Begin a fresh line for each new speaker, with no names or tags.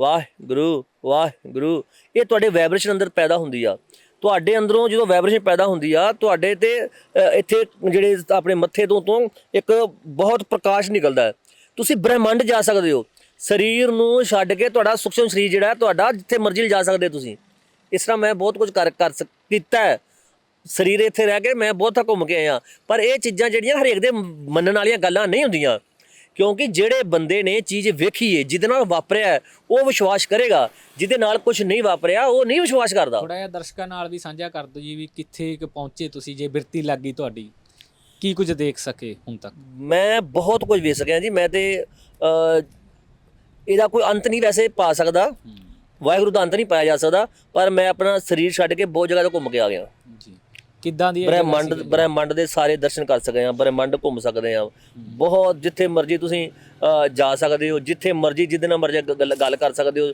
ਵਾਹਿਗੁਰੂ ਵਾਹਿਗੁਰੂ। ਇਹ ਤੁਹਾਡੇ ਵਾਈਬ੍ਰੇਸ਼ਨ ਅੰਦਰ ਪੈਦਾ ਹੁੰਦੀ ਆ। ਤੁਹਾਡੇ ਅੰਦਰੋਂ ਜਦੋਂ ਵਾਈਬ੍ਰੇਸ਼ਨ ਪੈਦਾ ਹੁੰਦੀ ਆ, ਤੁਹਾਡੇ ਤੇ ਇੱਥੇ ਜਿਹੜੇ ਆਪਣੇ ਮੱਥੇ ਤੋਂ ਤੋਂ ਇੱਕ ਬਹੁਤ ਪ੍ਰਕਾਸ਼ ਨਿਕਲਦਾ ਹੈ। ਤੁਸੀਂ ਬ੍ਰਹਿਮੰਡ ਜਾ ਸਕਦੇ ਹੋ। ਸਰੀਰ ਨੂੰ ਛੱਡ ਕੇ ਤੁਹਾਡਾ ਸੂਖਸ਼ਮ ਸਰੀਰ ਜਿਹੜਾ ਤੁਹਾਡਾ ਜਿੱਥੇ ਮਰਜ਼ੀ ਜਾ ਸਕਦੇ ਤੁਸੀਂ। ਇਸ ਤਰ੍ਹਾਂ ਮੈਂ ਬਹੁਤ ਕੁਝ ਕਰ ਕਰ ਸਕ- ਕੀਤਾ ਹੈ। ਸਰੀਰ ਇੱਥੇ ਰਹਿ ਕੇ ਮੈਂ ਬਹੁਤ ਥਾਂ ਘੁੰਮ ਕੇ ਆਇਆ। ਪਰ ਇਹ ਚੀਜ਼ਾਂ ਜਿਹੜੀਆਂ ਹਰੇਕ ਦੇ ਮੰਨਣ ਵਾਲੀਆਂ ਗੱਲਾਂ ਨਹੀਂ ਹੁੰਦੀਆਂ। ਕਿਉਂਕਿ ਜਿਹੜੇ ਬੰਦੇ ਨੇ ਚੀਜ਼ ਵੇਖੀ ਹੈ ਜਿਹਦੇ ਨਾਲ ਵਾਪਰਿਆ ਉਹ ਵਿਸ਼ਵਾਸ ਕਰੇਗਾ। ਜਿਹਦੇ ਨਾਲ ਕੁਝ ਨਹੀਂ ਵਾਪਰਿਆ ਉਹ ਨਹੀਂ ਵਿਸ਼ਵਾਸ ਕਰਦਾ।
ਥੋੜਾ ਜਿਹਾ ਦਰਸ਼ਕਾਂ ਨਾਲ ਵੀ ਸਾਂਝਾ ਕਰ ਦਿਓ ਜੀ ਵੀ ਕਿੱਥੇ ਕੁ ਪਹੁੰਚੇ ਤੁਸੀਂ ਜੇ ਬਿਰਤੀ ਲੱਗੀ ਤੁਹਾਡੀ ਕੀ ਕੁਝ ਦੇਖ ਸਕੇ ਹੁਣ ਤੱਕ?
ਮੈਂ ਬਹੁਤ ਕੁਝ ਵੇਖ ਸਕਿਆ ਜੀ ਮੈਂ ਤੇ ਇਹਦਾ ਕੋਈ ਅੰਤ ਨਹੀਂ ਵੈਸੇ ਪਾ ਸਕਦਾ। ਵਾਹਿਗੁਰੂ ਦਾ ਅੰਤ ਨਹੀਂ ਪਾਇਆ ਜਾ ਸਕਦਾ ਪਰ ਮੈਂ ਆਪਣਾ ਸਰੀਰ ਛੱਡ ਕੇ ਬਹੁਤ ਜਗ੍ਹਾ ਤੇ ਘੁੰਮ ਕੇ ਆ ਗਿਆ।
ਜੀ। ਕਿੱਦਾਂ ਦੀ ਇਹ ਜਗ੍ਹਾ
ਬ੍ਰਹਿਮੰਡ
ਸੀਗੀ?
ਬ੍ਰਹਿਮੰਡ ਦੇ ਸਾਰੇ ਦਰਸ਼ਨ ਕਰ ਸਕਦੇ ਆ ਬ੍ਰਹਿਮੰਡ ਘੁੰਮ ਸਕਦੇ ਆ ਬਹੁਤ ਜਿੱਥੇ ਮਰਜ਼ੀ ਤੁਸੀਂ ਅ, ਜਾ ਸਕਦੇ ਹੋ ਜਿੱਥੇ ਮਰਜ਼ੀ ਜਿੱਦੇ ਨਾਲ ਮਰਜ਼ੀ ਗੱਲ ਗੱਲ ਕਰ ਸਕਦੇ ਹੋ